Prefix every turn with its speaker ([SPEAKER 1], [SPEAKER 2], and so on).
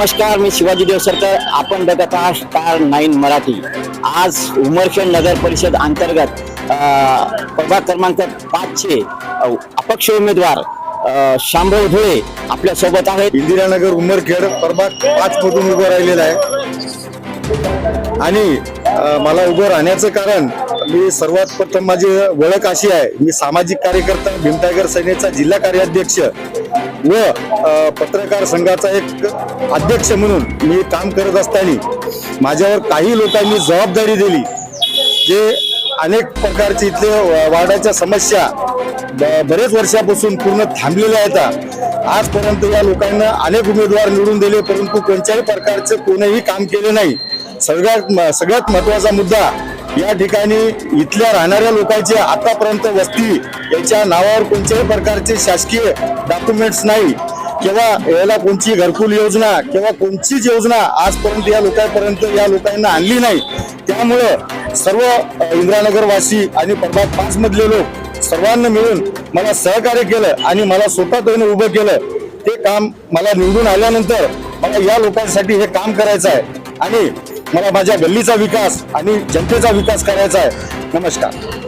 [SPEAKER 1] नमस्कार मी शिवाजी देवसरकर. आपण बघत आहात स्टार नाईन मराठी. आज उमरखेड नगर परिषद अंतर्गत प्रभाग क्रमांक पाचशे अपक्ष उमेदवार शांभव धुळे आपल्यासोबत आहेत.
[SPEAKER 2] इंदिरानगर उमरखेड प्रभाग पाच मधून उभं राहिलेलं आहे. आणि मला उभं राहण्याचं कारण मी सर्वात प्रथम माझी ओळख अशी आहे. मी सामाजिक कार्यकर्ता भीमटायगर सेनेचा जिल्हा कार्याध्यक्ष. व पत्रकार संघाचा एक अध्यक्ष म्हणून मी काम करत असताना माझ्यावर काही लोकांनी जबाबदारी दिली. जे अनेक प्रकारचे इथले वा- वार्डाच्या समस्या ब- बरेच वर्षापासून पूर्ण थांबलेल्या आहेत. आजपर्यंत या लोकांना अनेक उमेदवार निवडून दिले परंतु कोणत्याही प्रकारचं कोणीही काम केले नाही. सगळ्यात सगळ्यात महत्त्वाचा मुद्दा या ठिकाणी इथल्या राहणाऱ्या लोकांची आतापर्यंत वस्ती याच्या नावावर कोणत्याही प्रकारचे शासकीय डॉक्युमेंट्स नाही. किंवा याला कोणची घरकुल योजना किंवा कोणतीच योजना आजपर्यंत या लोकांपर्यंत या लोकांना आणली नाही. त्यामुळं सर्व इंद्रानगरवासी आणि प्रभाग पाच मधले लोक सर्वांना मिळून मला सहकार्य केलं आणि मला स्वतः त्याने उभं केलं. ते काम मला निवडून आल्यानंतर मला या लोकांसाठी हे काम करायचं आहे. आणि मला माझ्या गल्लीचा विकास आणि जनतेचा विकास करायचा आहे. नमस्कार.